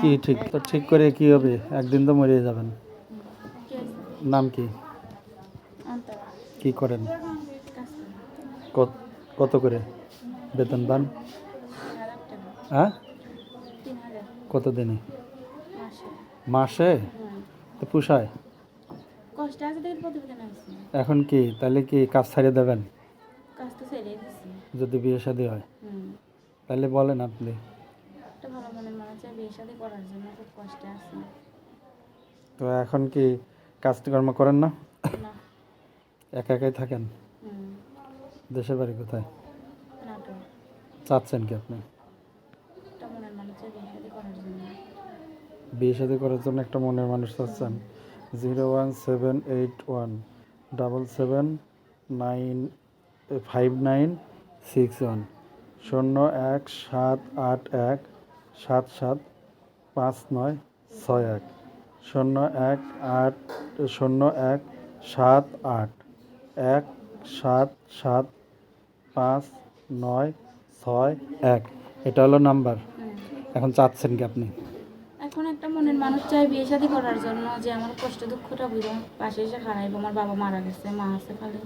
কি ঠিক? তো ঠিক করে কি হবে? একদিন তো মরে যাবেন। নাম কি? কি করেন? কত- করে বেতন পান? হ্যাঁ? কত দিনে? মাসে? তো পুষায়? এখন কি? তাহলে কি কাজ ছাড়িয়ে দেবেন? যদি বিয়ে শাদী হয়? তাহলে বলেন আপনি। একটা ভালো মনের মানুষ চাই বিয়ে শাদী করার জন্য খুব কষ্টে আছে। তো এখন কি কাজকর্ম করেন না? না। একা একাই থাকেন? হুম। দেশের বাড়ি কোথায়? নাটক চাচ্ছেন কি আপনি? একটা মনের মানুষ চাই বিয়ে শাদী করার জন্য। বিয়ে শাদী করার জন্য একটা মনের মানুষ চাচ্ছেন? Zero one seven eight one double seven nine five nine six one শূন্য এক সাত আট এক সাত সাত পাঁচ নয় ছয় এক শূন্য এক আট শূন্য এক সাত আট এক সাত সাত পাঁচ নয় ছয় এক। এটা হলো নাম্বার। এখন চাচ্ছেন কি আপনি? এখন একটা মনের মানুষ চাই বিয়ে শাদী করার জন্য যে আমার কষ্ট দুঃখটা বুঝো পাশে এসে আমার বাবা মারা গেছে মা আছে খালি।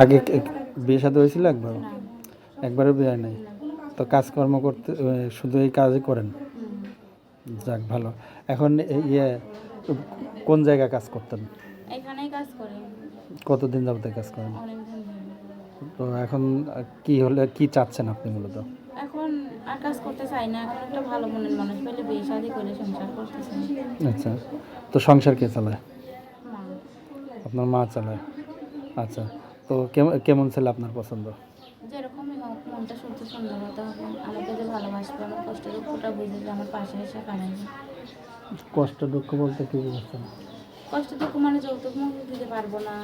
আগে বিয়ে সাথে হয়েছিল একবার? একবারও বিয়ে নাই? তো কাজকর্ম করতে শুধু এই কাজই করেন। যাক ভালো। এখন ইয়ে কোন জায়গায় কাজ করতেন? এখানেই কাজ করি। কতদিন যাবত কাজ করেন? তো এখন কি হলে কি চাচ্ছেন আপনি মূলত? এখন আর কাজ করতে চাই না। এখন একটা ভালো মনের মানুষ পেলে বিয়ে শাদী করে সংসার করতে চাই আচ্ছা। তো সংসার কে চালায়? আপনার মা চালায়। আচ্ছা। তো কেমন কেমন ছেলে আপনার পছন্দ? যেরকমই হোক মনটা সত্যি সুন্দর হতে হবে। আমাকে যে ভালোবাসবে আমার কষ্ট দুঃখটা বুঝে যে আমার পাশে এসে খারাইবে কষ্ট দুঃখ বলতে কি বুঝছেন কষ্ট দুঃখ মানে যৌতুক মুখ দিতে পারব না।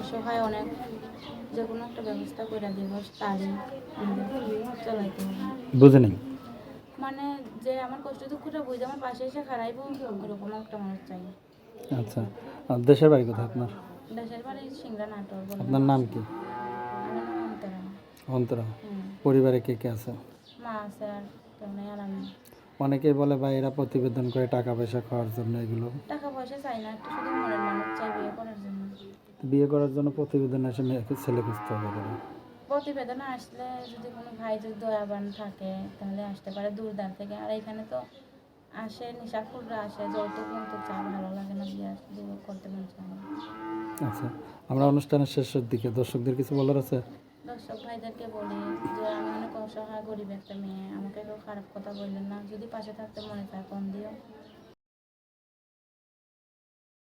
অসহায় অনেক যে কোনো একটা ব্যবস্থা করে দিব তারই চালাইতে হবে। বুঝে নেই। মানে যে আমার কষ্ট দুঃখটা বুঝে আমার পাশে এসে খারাইবো ওরকম একটা মানুষ চাই। আচ্ছা দেশের বাড়ি কোথায় আপনার? দেশের বাড়ি সিংড়া নাটক বলে আপনার নাম কি? অন্তরা। পরিবারে কে কে আছে? মা আছে আর কেউ নেই আর আমি। অনেকেই বলে ভাই এরা প্রতিবেদন করে টাকা পয়সা খাওয়ার জন্য এগুলো। টাকা পয়সা চাই না একটা শুধু মনের মানুষ চাই বিয়ে করার জন্য। বিয়ে করার জন্য প্রতিবেদন এসে মেয়েকে ছেলে খুঁজতে হবে। প্রতিবেদন আসলে যদি কোনো ভাই যদি দয়াবান থাকে তাহলে আসতে পারে দূরদার থেকে। আর এখানে তো আসে নিশাখুররা আসে যৌতুক মতো চা ভালো লাগে না বিয়ে বিয়ে করতে মন চায় আচ্ছা আমরা অনুষ্ঠানের শেষের দিকে দর্শকদের কিছু বলার আছে? দর্শক ভাইদেরকে বলি যে, আমি অনেক অসহায়, গরিব একটা মেয়ে। আমাকে কেউ খারাপ কথা বললেন না। যদি পাশে থাকতে মনে চায় কম দিও।